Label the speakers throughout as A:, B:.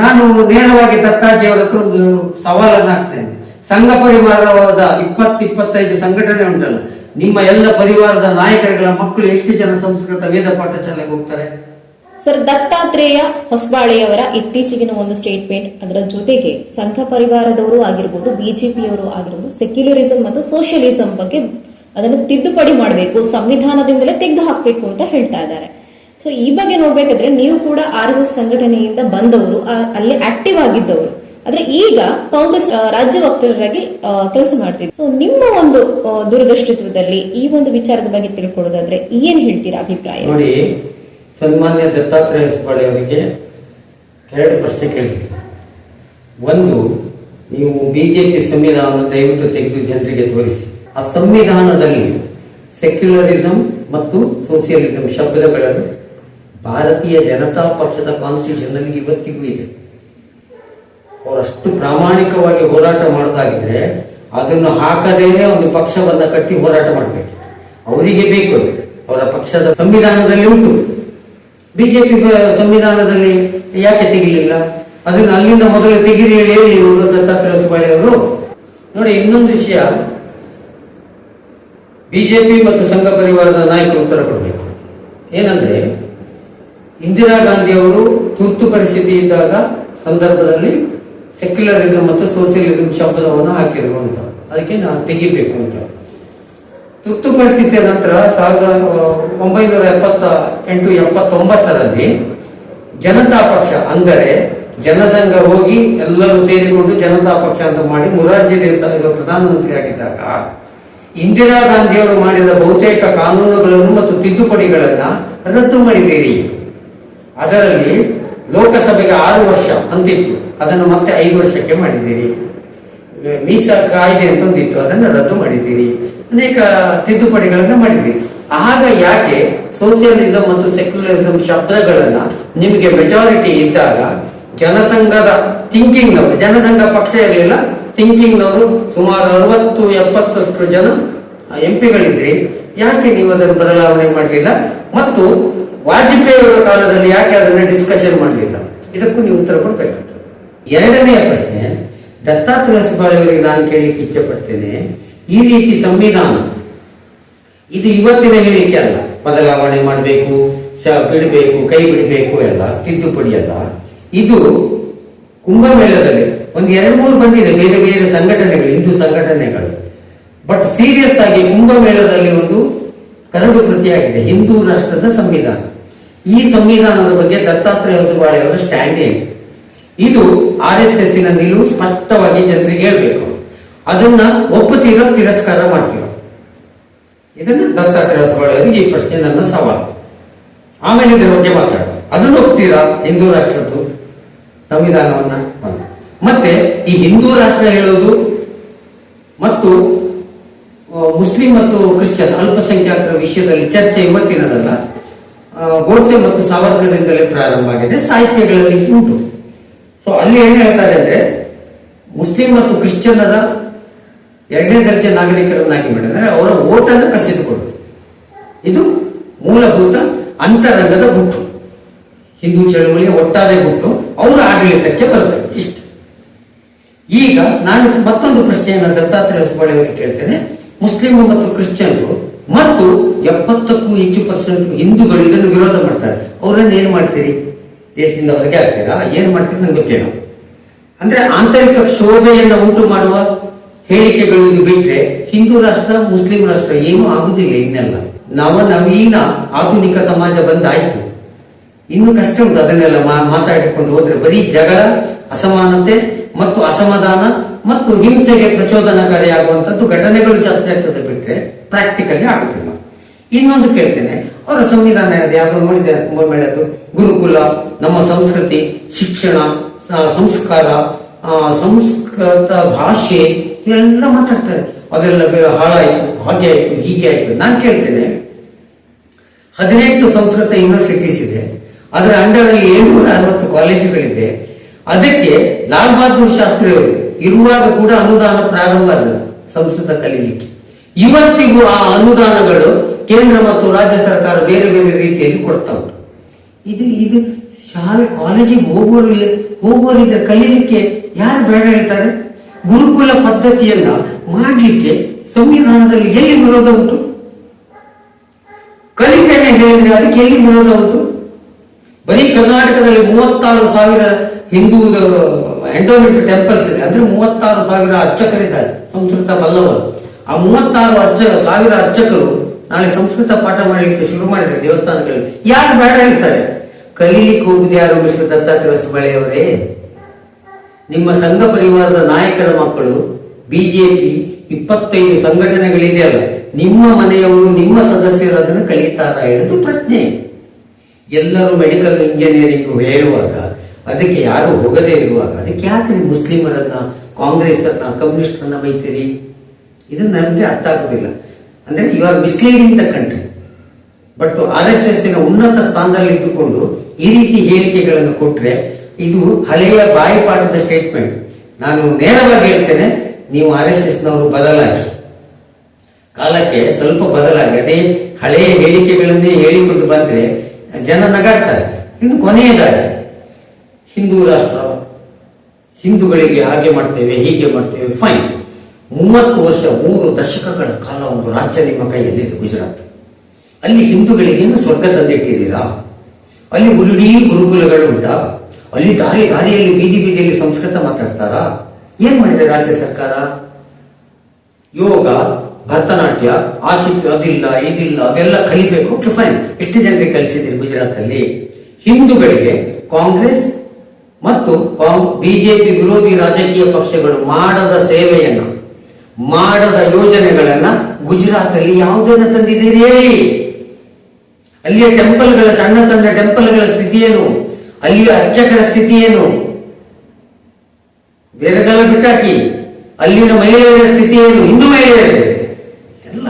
A: ನಾನು ನೇರವಾಗಿ ದತ್ತಾಜಿಯವರ ಹತ್ರ ಒಂದು ಸವಾಲನ್ನು ಹಾಕ್ತೇನೆ. ಸಂಘ ಪರಿವಾರವಾದ ಇಪ್ಪತ್ತಿಪ್ಪತ್ತೈದು ಸಂಘಟನೆ ಉಂಟಲ್ಲ, ನಿಮ್ಮ ಎಲ್ಲ ಪರಿವಾರದ ನಾಯಕರುಗಳ ಮಕ್ಕಳು ಎಷ್ಟು ಜನ ಸಂಸ್ಕೃತ ವೇದ ಪಾಠ ಶಾಲೆಗೆ ಹೋಗ್ತಾರೆ?
B: ಸರ್ ದತ್ತಾತ್ರೇಯ ಹೊಸಬಾಳೆಯವರ ಇತ್ತೀಚೆಗಿನ ಒಂದು ಸ್ಟೇಟ್ಮೆಂಟ್ ಅದರ ಜೊತೆಗೆ ಸಂಘ ಪರಿವಾರದವರು ಆಗಿರ್ಬೋದು ಬಿಜೆಪಿಯವರು ಆಗಿರ್ಬೋದು ಸೆಕ್ಯುಲರಿಸಂ ಮತ್ತು ಸೋಷಿಯಲಿಸಂ ಬಗ್ಗೆ ಅದನ್ನು ತಿದ್ದುಪಡಿ ಮಾಡಬೇಕು, ಸಂವಿಧಾನದಿಂದಲೇ ತೆಗೆದು ಹಾಕಬೇಕು ಅಂತ ಹೇಳ್ತಾ ಇದ್ದಾರೆ. ಸೊ ಈ ಬಗ್ಗೆ ನೋಡ್ಬೇಕಾದ್ರೆ ನೀವು ಕೂಡ ಆರ್ ಎಸ್ ಎಸ್ ಸಂಘಟನೆಯಿಂದ ಬಂದವರು ಅಲ್ಲಿ ಆಕ್ಟಿವ್ ಆಗಿದ್ದವರು. ಆದ್ರೆ ಈಗ ಕಾಂಗ್ರೆಸ್ ರಾಜ್ಯ ವಕ್ತಾರರಾಗಿ ಕೆಲಸ ಮಾಡ್ತಿದ್ರು. ಸೊ ನಿಮ್ಮ ಒಂದು ದೂರದೃಷ್ಟಿತ್ವದಲ್ಲಿ ಈ ಒಂದು ವಿಚಾರದ ಬಗ್ಗೆ ತಿಳ್ಕೊಳ್ಳೋದಾದ್ರೆ ಏನ್ ಹೇಳ್ತೀರಾ ಅಭಿಪ್ರಾಯ?
A: ನೋಡಿ, ಸನ್ಮಾನ್ಯ ದತ್ತಾತ್ರೇಯ ಹೆಸಪಾಳೆ ಅವರಿಗೆ ಎರಡು ಪ್ರಶ್ನೆ ಕೇಳಿದೆ ಒಂದು, ನೀವು ಬಿಜೆಪಿ ಸಂವಿಧಾನ ದಯವಿಟ್ಟು ತೆಗೆದು ಜನರಿಗೆ ತೋರಿಸಿ. ಆ ಸಂವಿಧಾನದಲ್ಲಿ ಸೆಕ್ಯುಲರಿಸಂ ಮತ್ತು ಸೋಷಿಯಲಿಸಂ ಶಬ್ದಗಳನ್ನು ಭಾರತೀಯ ಜನತಾ ಪಕ್ಷದ ಕಾನ್ಸ್ಟಿಟ್ಯೂಷನ್ನಲ್ಲಿ ಇವತ್ತಿಗೂ ಇದೆ. ಅವರಷ್ಟು ಪ್ರಾಮಾಣಿಕವಾಗಿ ಹೋರಾಟ ಮಾಡೋದಾಗಿದ್ರೆ ಅದನ್ನು ಹಾಕದೇನೆ ಒಂದು ಪಕ್ಷವನ್ನು ಕಟ್ಟಿ ಹೋರಾಟ ಮಾಡಬೇಕು. ಅವರಿಗೆ ಬೇಕು ಅವರ ಪಕ್ಷದ ಸಂವಿಧಾನದಲ್ಲಿ ಉಂಟು. ಬಿಜೆಪಿ ಸಂವಿಧಾನದಲ್ಲಿ ಯಾಕೆ ತೆಗಿಲಿಲ್ಲ? ಅದನ್ನು ಅಲ್ಲಿಂದ ಮೊದಲು ತೆಗಿರಿ ಹೇಳಿ ದತ್ತಾತ್ರೇಯ ಅವರು. ನೋಡಿ, ಇನ್ನೊಂದು ವಿಷಯ. ಬಿಜೆಪಿ ಮತ್ತು ಸಂಘ ಪರಿವಾರದ ನಾಯಕರು ಉತ್ತರ ಕೊಡಬೇಕು. ಏನಂದ್ರೆ ಇಂದಿರಾ ಗಾಂಧಿ ಅವರು ತುರ್ತು ಪರಿಸ್ಥಿತಿ ಇದ್ದಾಗ ಸಂದರ್ಭದಲ್ಲಿ ಸೆಕ್ಯುಲರಿಸಂ ಮತ್ತು ಸೋಷಿಯಲಿಸಮ್ ಶಬ್ದವನ್ನು ಹಾಕಿದ್ರು ಅಂತ. ಅದಕ್ಕೆ ನಾನು ತೆಗಿಬೇಕು ಅಂತ. ತುರ್ತು ಪರಿಸ್ಥಿತಿಯ ನಂತರ ಸಾವಿರದ ಒಂಬೈನೂರ ಎಪ್ಪತ್ತ, ಎಂಟು ಎಪ್ಪತ್ತೊಂಬತ್ತರಲ್ಲಿ ಜನತಾ ಪಕ್ಷ ಅಂದರೆ ಜನಸಂಘ ಹೋಗಿ ಎಲ್ಲರೂ ಸೇರಿಕೊಂಡು ಜನತಾ ಪಕ್ಷ ಅಂತ ಮಾಡಿ ಮುರಾರ್ಜಿ ದೇಸಾಯಿ ಅವರು ಪ್ರಧಾನಮಂತ್ರಿ ಆಗಿದ್ದಾಗ ಇಂದಿರಾ ಗಾಂಧಿಯವರು ಮಾಡಿದ ಬಹುತೇಕ ಕಾನೂನುಗಳನ್ನು ಮತ್ತು ತಿದ್ದುಪಡಿಗಳನ್ನ ರದ್ದು ಮಾಡಿದ್ದೀರಿ. ಅದರಲ್ಲಿ ಲೋಕಸಭೆಗೆ ಆರು ವರ್ಷ ಅಂತಿತ್ತು. ಅದನ್ನು ಮತ್ತೆ ಐದು ವರ್ಷಕ್ಕೆ ಮಾಡಿದ್ದೀರಿ. ಮೀಸ ಕಾಯ್ದೆ ಅಂತ ಒಂದಿತ್ತು. ಅದನ್ನು ರದ್ದು ಮಾಡಿದ್ದೀರಿ. ಅನೇಕ ತಿದ್ದುಪಡಿಗಳನ್ನು ಮಾಡಿದ್ದೀರಿ. ಆಗ ಯಾಕೆ ಸೋಷಿಯಲಿಸಂ ಮತ್ತು ಸೆಕ್ಯುಲರಿಸಂ ಶಬ್ದಗಳನ್ನ ನಿಮಗೆ ಮೆಜಾರಿಟಿ ಇದ್ದಾಗ ಜನಸಂಘದ ಥಿಂಕಿಂಗ್ ನವರು, ಜನಸಂಘ ಪಕ್ಷ ಇರಲಿಲ್ಲ ಥಿಂಕಿಂಗ್ ನವರು ಸುಮಾರು ಅರವತ್ತು, ಎಪ್ಪತ್ತಷ್ಟು ಜನ ಎಂ ಪಿಗಳಿದ್ರಿ ಯಾಕೆ ನೀವು ಅದನ್ನು ಬದಲಾವಣೆ ಮಾಡಲಿಲ್ಲ? ಮತ್ತು ವಾಜಪೇಯಿ ಅವರ ಕಾಲದಲ್ಲಿ ಯಾಕೆ ಅದನ್ನ ಡಿಸ್ಕಷನ್ ಮಾಡಲಿಲ್ಲ? ಇದಕ್ಕೂ ನೀವು ಉತ್ತರ ಕೊಡಬೇಕು ಎರಡನೆಯ ಪ್ರಶ್ನೆ, ದತ್ತಾತ್ರೇಯ ಸುಬಾಳೆಯವರಿಗೆ ನಾನು ಕೇಳಲಿಕ್ಕೆ ಇಚ್ಛೆ ಪಡ್ತೇನೆ ಈ ರೀತಿ ಸಂವಿಧಾನ, ಇದು ಇವತ್ತಿನ ಹೇಳಿಕೆ ಅಲ್ಲ. ಬದಲಾವಣೆ ಮಾಡಬೇಕು ಬಿಡಬೇಕು, ಕೈ ಬಿಡಬೇಕು ಎಲ್ಲ, ತಿದ್ದುಪಡಿ ಅಲ್ಲ. ಇದು ಕುಂಭಮೇಳದಲ್ಲಿ ಒಂದು ಎರಡು ಮೂರು ಬಂದಿದೆ, ಬೇರೆ ಬೇರೆ ಸಂಘಟನೆಗಳು, ಹಿಂದೂ ಸಂಘಟನೆಗಳು. ಬಟ್ ಸೀರಿಯಸ್ ಆಗಿ ಕುಂಭಮೇಳದಲ್ಲಿ ಒಂದು ಕರಡು ಕೃತಿಯಾಗಿದೆ, ಹಿಂದೂ ರಾಷ್ಟ್ರದ ಸಂವಿಧಾನ. ಈ ಸಂವಿಧಾನದ ಬಗ್ಗೆ ದತ್ತಾತ್ರೇಯ ಹೊಸಬಾಳೆ ಅವರ ಸ್ಟ್ಯಾಂಡ್ ಏನು ಇದು ಆರ್ ಎಸ್ ಎಸ್ ನಿಲುವು ಸ್ಪಷ್ಟವಾಗಿ ಜನರಿಗೆ ಹೇಳಬೇಕು. ಅದನ್ನ ಒಪ್ಪುತ್ತೀರೋ ತಿರಸ್ಕಾರ ಮಾಡ್ತೀರೋ. ಇದನ್ನ ದತ್ತಾತ್ರೇಯ ಹೊಸಬಾಳೆ ಅವರಿಗೆ ಈ ಪ್ರಶ್ನೆ ನನ್ನ ಸವಾಲು. ಆಮೇಲೆ ಇದರ ಬಗ್ಗೆ ಮಾತಾಡ ಅದನ್ನು ಒಪ್ತೀರಾ? ಹಿಂದೂ ರಾಷ್ಟ್ರದ್ದು ಸಂವಿಧಾನವನ್ನ. ಮತ್ತೆ ಈ ಹಿಂದೂ ರಾಷ್ಟ್ರ ಹೇಳೋದು ಮತ್ತು ಮುಸ್ಲಿಂ ಮತ್ತು ಕ್ರಿಶ್ಚಿಯನ್ ಅಲ್ಪಸಂಖ್ಯಾತರ ವಿಷಯದಲ್ಲಿ ಚರ್ಚೆ ಇವತ್ತಿನದಲ್ಲ. ಗೋಡ್ಸೆ ಮತ್ತು ಸಾವರ್ಕರಿಂದಲೇ ಪ್ರಾರಂಭ ಆಗಿದೆ, ಸಾಹಿತ್ಯಗಳಲ್ಲಿ ಉಂಟು. ಸೊ ಅಲ್ಲಿ ಏನ್ ಹೇಳ್ತಾರೆ ಅಂದ್ರೆ, ಮುಸ್ಲಿಂ ಮತ್ತು ಕ್ರಿಶ್ಚಿಯನ್ನರ ಎರಡನೇ ದರ್ಜೆ ನಾಗರಿಕರನ್ನಾಗಿ ಮಾಡಿದರೆ ಅವರ ಓಟನ್ನು ಕಸಿದುಕೊಂಡು ಇದು ಮೂಲಭೂತ ಅಂತರಂಗದ ಗುಟ್ಟು. ಹಿಂದೂ ಚಳುವಳಿಯ ಒಟ್ಟಾರೆ ಗುಟ್ಟು, ಅವರ ಆಡಳಿತಕ್ಕೆ ಬರಬೇಕು, ಇಷ್ಟು. ಈಗ ನಾನು ಮತ್ತೊಂದು ಪ್ರಶ್ನೆಯನ್ನು ದತ್ತಾತ್ರೇಯ ಹೊಸಬಾಳೆ ಅವರಿಗೆ ಕೇಳ್ತೇನೆ. ಮುಸ್ಲಿಂ ಮತ್ತು ಕ್ರಿಶ್ಚಿಯನ್ರು ಮತ್ತು ಎಪ್ಪತ್ತಕ್ಕೂ ಹೆಚ್ಚು ಪರ್ಸೆಂಟ್ ಹಿಂದೂಗಳು ಇದನ್ನು ವಿರೋಧ ಮಾಡ್ತಾರೆ. ಅವರನ್ನು ಏನು ಮಾಡ್ತೀರಿ? ದೇಶದಿಂದ ಹೊರಗೆ ಆಗ್ತೀರಾ? ಏನು ಮಾಡ್ತೀರಿ ನಂಗೆ ಗೊತ್ತೇನು ಅಂದ್ರೆ ಆಂತರಿಕ ಕ್ಷೋಭೆಯನ್ನು ಉಂಟು ಮಾಡುವ ಹೇಳಿಕೆಗಳು ಬಿಟ್ರೆ ಹಿಂದೂ ರಾಷ್ಟ್ರ, ಮುಸ್ಲಿಂ ರಾಷ್ಟ್ರ ಏನೂ ಆಗುದಿಲ್ಲ ಇನ್ನೆಲ್ಲ. ನವ ನವೀನ ಆಧುನಿಕ ಸಮಾಜ ಬಂದಾಯ್ತು. ಇನ್ನು ಕಷ್ಟ ಉಂಟು ಅದನ್ನೆಲ್ಲ ಮಾತಾಡಿಕೊಂಡು ಹೋದ್ರೆ ಬರೀ ಜಗಳ, ಅಸಮಾನತೆ ಮತ್ತು ಅಸಮಾಧಾನ ಮತ್ತು ಹಿಂಸೆಗೆ ಪ್ರಚೋದನಕಾರಿಯಾಗುವಂತದ್ದು ಘಟನೆಗಳು ಜಾಸ್ತಿ ಆಗ್ತದೆ ಬಿಟ್ರೆ ಪ್ರಾಕ್ಟಿಕಲಿ ಆಗುತ್ತಿಲ್ಲ ಇನ್ನೊಂದು ಕೇಳ್ತೇನೆ, ಅವರ ಸಂವಿಧಾನ ಯಾವ್ದು ನೋಡಿದೆ ಕುಂಭಮೇಳದ್ದು ಗುರುಕುಲ, ನಮ್ಮ ಸಂಸ್ಕೃತಿ, ಶಿಕ್ಷಣ ಸಂಸ್ಕಾರ ಸಂಸ್ಕೃತ ಭಾಷೆ, ಇವೆಲ್ಲ ಮಾತಾಡ್ತಾರೆ. ಅದೆಲ್ಲ ಹಾಳಾಯ್ತು, ಹಾಗೆ ಆಯ್ತು, ಹೀಗೆ ಆಯ್ತು. ನಾನು ಕೇಳ್ತೇನೆ, ಹದಿನೆಂಟು ಸಂಸ್ಕೃತ ಯೂನಿವರ್ಸಿಟೀಸ್ ಇದೆ. ಅದರ ಅಂಡರ್ ಅಲ್ಲಿ ಏಳ್ನೂರ ಅರವತ್ತು ಕಾಲೇಜುಗಳಿದೆ ಅದಕ್ಕೆ ಲಾಲ್ ಬಹದ್ದೂರ್ ಶಾಸ್ತ್ರಿ ಅವರು ಇರುವಾಗ ಕೂಡ ಅನುದಾನ ಪ್ರಾರಂಭ ಆದದ್ದು ಸಂಸ್ಕೃತ ಕಲೀಲಿಕ್ಕೆ. ಇವತ್ತಿಗೂ ಆ ಅನುದಾನಗಳು ಕೇಂದ್ರ ಮತ್ತು ರಾಜ್ಯ ಸರ್ಕಾರ ಬೇರೆ ಬೇರೆ ರೀತಿಯಲ್ಲಿ ಕೊಡ್ತಾ ಉಂಟು. ಇದು ಇದು ಶಾಲೆ ಕಾಲೇಜಿಗೆ ಹೋಗುವವರಿಲ್ಲ ಹೋಗುವವರಿಂದ ಕಲೀಲಿಕ್ಕೆ ಯಾರು ಬೇಡ ಹೇಳ್ತಾರೆ? ಗುರುಕುಲ ಪದ್ಧತಿಯನ್ನ ಮಾಡಲಿಕ್ಕೆ ಸಂವಿಧಾನದಲ್ಲಿ ಎಲ್ಲಿ ವಿರೋಧ ಉಂಟು? ಕಲಿತೇನೆ ಹೇಳಿದ್ರೆ ಅದಕ್ಕೆ ಎಲ್ಲಿ ವಿರೋಧ ಉಂಟು? ಬರೀ ಕರ್ನಾಟಕದಲ್ಲಿ ಮೂವತ್ತಾರು ಸಾವಿರ ಹಿಂದೂ ಎಂಡೋಮೆಂಟ್ ಟೆಂಪಲ್ಸ್ ಇದೆ. ಅಂದ್ರೆ ಮೂವತ್ತಾರು ಸಾವಿರ ಅರ್ಚಕರಿದ್ದಾರೆ ಸಂಸ್ಕೃತ ಬಲ್ಲವರು ಆ ಮೂವತ್ತಾರು ಅರ್ಚ, ಸಾವಿರ ಅರ್ಚಕರು ನಾಳೆ ಸಂಸ್ಕೃತ ಪಾಠ ಮಾಡಲಿಕ್ಕೆ ಶುರು ಮಾಡಿದ್ದಾರೆ ದೇವಸ್ಥಾನಗಳಲ್ಲಿ ಯಾರು ಬೇಡ ಹೇಳ್ತಾರೆ? ಕಲೀಲಿಕ್ಕೆ ಹೋಗುದು ಯಾರು ವಿಶ್ವ ದತ್ತಾತ್ರೇಯ ಮಳೆಯವರೇ ನಿಮ್ಮ ಸಂಘ ಪರಿವಾರದ ನಾಯಕರ ಮಕ್ಕಳು, ಬಿಜೆಪಿ ಇಪ್ಪತ್ತೈದು ಸಂಘಟನೆಗಳಿದೆಯಲ್ಲ ನಿಮ್ಮ ಮನೆಯವರು, ನಿಮ್ಮ ಸದಸ್ಯರು ಅದನ್ನು ಕಲಿತಾರ ಹೇಳುದು ಪ್ರಶ್ನೆ. ಎಲ್ಲರೂ ಮೆಡಿಕಲ್ ಇಂಜಿನಿಯರಿಂಗ್ ಹೇಳುವಾಗ ಅದಕ್ಕೆ ಯಾರು ಹೋಗದೇ ಇರುವಾಗ, ಅದಕ್ಕೆ ಯಾಕೆ ಮುಸ್ಲಿಮರನ್ನ, ಕಾಂಗ್ರೆಸ್ಸನ್ನ, ಕಮ್ಯುನಿಸ್ಟರನ್ನ ಬೈತೀರಿ? ಇದು ನನಗೆ ಅರ್ಥ ಆಗೋದಿಲ್ಲ. ಅಂದ್ರೆ you are misleading the country but R S S ಉನ್ನತ ಸ್ಥಾನದಲ್ಲಿ ಇದ್ದುಕೊಂಡು ಈ ರೀತಿ ಹೇಳಿಕೆಗಳನ್ನು ಕೊಟ್ಟರೆ ಇದು ಹಳೆಯ ಬಾಯಿಪಾಠದ ಸ್ಟೇಟ್ಮೆಂಟ್ ನಾನು ನೇರವಾಗಿ ಹೇಳ್ತೇನೆ, ನೀವು ಆರ್ ಎಸ್ ಎಸ್ ನವರು ಬದಲಾಗಿ. ಕಾಲಕ್ಕೆ ಸ್ವಲ್ಪ ಬದಲಾಗಿ, ಅದೇ ಹಳೆಯ ಹೇಳಿಕೆಗಳನ್ನೇ ಹೇಳಿಕೊಂಡು ಬಂದ್ರೆ ಜನ ನಗಾಡ್ತಾರೆ. ಇನ್ನು ಕೊನೆಯದಾಗಿ ಹಿಂದೂ ರಾಷ್ಟ್ರ, ಹಿಂದೂಗಳಿಗೆ ಹಾಗೆ ಮಾಡ್ತೇವೆ, ಹೀಗೆ ಮಾಡ್ತೇವೆ ಫೈನ್ ಮೂವತ್ತು ವರ್ಷ, ಮೂರು ದಶಕಗಳ ಕಾಲ ಒಂದು ರಾಜ್ಯ ನಿಮ್ಮ ಕೈಯಲ್ಲಿದೆ, ಗುಜರಾತ್. ಅಲ್ಲಿ ಹಿಂದೂಗಳಿಗೆ ಏನು ಸ್ವರ್ಗ ತಂದಿಟ್ಟಿದ್ದೀರಾ? ಅಲ್ಲಿ ಉರುಡಿ ಗುರುಕುಲಗಳು ಉಂಟಾ? ಅಲ್ಲಿ ದಾರಿ, ದಾರಿಯಲ್ಲಿ, ಬೀದಿ ಬೀದಿಯಲ್ಲಿ ಸಂಸ್ಕೃತ ಮಾತಾಡ್ತಾರಾ? ಏನ್ ಮಾಡಿದೆ ರಾಜ್ಯ ಸರ್ಕಾರ? ಯೋಗ, ಭರತನಾಟ್ಯ ಆಶಿಕ್ ಅದಿಲ್ಲ, ಇದಿಲ್ಲ, ಅದೆಲ್ಲ ಕಲಿಬೇಕು? ಫೈನ್ ಎಷ್ಟು ಜನರಿಗೆ ಕಲಿಸಿದ್ರಿ ಗುಜರಾತ್ ಅಲ್ಲಿ ಹಿಂದೂಗಳಿಗೆ ಕಾಂಗ್ರೆಸ್ ಮತ್ತು ಬಿಜೆಪಿ ವಿರೋಧಿ ರಾಜಕೀಯ ಪಕ್ಷಗಳು ಮಾಡದ ಸೇವೆಯನ್ನು, ಮಾಡದ ಯೋಜನೆಗಳನ್ನ ಗುಜರಾತ್ ಅಲ್ಲಿ ಯಾವುದನ್ನ ತಂದಿದ್ದೀರಿ ಹೇಳಿ? ಅಲ್ಲಿಯ ಟೆಂಪಲ್ಗಳ ಸಣ್ಣ ಸಣ್ಣ ಟೆಂಪಲ್ಗಳ ಸ್ಥಿತಿ ಅಲ್ಲಿಯ ಅರ್ಚಕರ ಸ್ಥಿತಿ ಏನು ಬೇರೆದೆಲ್ಲ ಬಿಟ್ಟಾಕಿ, ಅಲ್ಲಿನ ಮಹಿಳೆಯರ ಸ್ಥಿತಿ ಏನು ಹಿಂದೂ ಮಹಿಳೆಯರು? ಎಲ್ಲ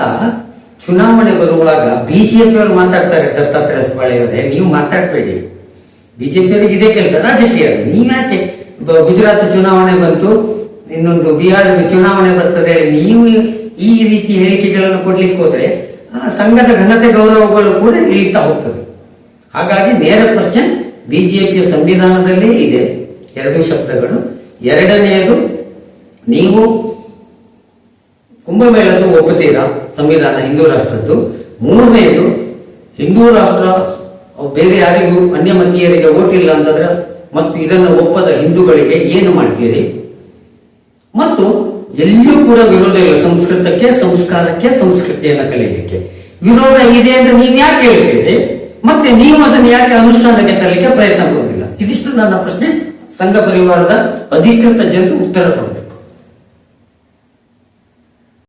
A: ಚುನಾವಣೆ ಬರುವಾಗ ಬಿಜೆಪಿಯವರು ಮಾತಾಡ್ತಾರೆ ದತ್ತಾತ್ರೇಯ ಹೊಸಬಾಳೆಯವರೇ ನೀವು ಮಾತಾಡಬೇಡಿ. ಬಿಜೆಪಿ ಅವರಿಗೆ ಇದೇ ಕೆಲಸ. ರಾಜಕೀಯ. ನೀವ್ಯಾಕೆ ಗುಜರಾತ್ ಚುನಾವಣೆ ಬಂತು ಇನ್ನೊಂದು ಬಿಹಾರ ಚುನಾವಣೆ ಬರ್ತದೆ ಹೇಳಿ ನೀವು ಈ ರೀತಿ ಹೇಳಿಕೆಗಳನ್ನು ಕೊಡ್ಲಿಕ್ಕೆ ಹೋದ್ರೆ ಆ, ಸಂಘದ ಘನತೆ ಗೌರವಗಳು ಕೂಡ ಇಳಿತಾ ಹೋಗ್ತದೆ ಹಾಗಾಗಿ ನೇರ ಪ್ರಶ್ನೆ ಬಿಜೆಪಿಯ ಸಂವಿಧಾನದಲ್ಲೇ ಇದೆ ಎರಡು ಶಬ್ದಗಳು. ಎರಡನೆಯದು ನೀವು ಕುಂಭಮೇಳದ್ದು ಒಪ್ಪುತ್ತೀರಾ ಸಂವಿಧಾನ ಹಿಂದೂ ರಾಷ್ಟ್ರದ್ದು? ಮೂರನೆಯದು ಹಿಂದೂ ರಾಷ್ಟ್ರ ಬೇರೆ ಯಾರಿಗೂ ಅನ್ಯ ಮತೀಯರಿಗೆ ಇಲ್ಲ ಅಂತಂದ್ರೆ, ಮತ್ತು ಇದನ್ನು ಒಪ್ಪದ ಹಿಂದೂಗಳಿಗೆ ಏನು ಮಾಡ್ತೀರಿ? ಮತ್ತು ಎಲ್ಲಿಯೂ ಕೂಡ ವಿರೋಧ ಇಲ್ಲ ಸಂಸ್ಕೃತಕ್ಕೆ, ಸಂಸ್ಕಾರಕ್ಕೆ, ಸಂಸ್ಕೃತಿಯನ್ನು ಕಲಿಯಲಿಕ್ಕೆ ವಿರೋಧ ಇದೆ ಅಂತ ನೀವು ಯಾಕೆ ಹೇಳ್ತೀರಿ? ಮತ್ತೆ ನೀವು ಅದನ್ನು ಯಾಕೆ ಅನುಷ್ಠಾನಕ್ಕೆ ತರಲಿಕ್ಕೆ ಪ್ರಯತ್ನ ಪಡುವುದಿಲ್ಲ? ಇದಿಷ್ಟು ನನ್ನ ಪ್ರಶ್ನೆ. ಸಂಘ ಪರಿವಾರದ ಅಧಿಕೃತ ಜನರು ಉತ್ತರ ಕೊಡಬೇಕು.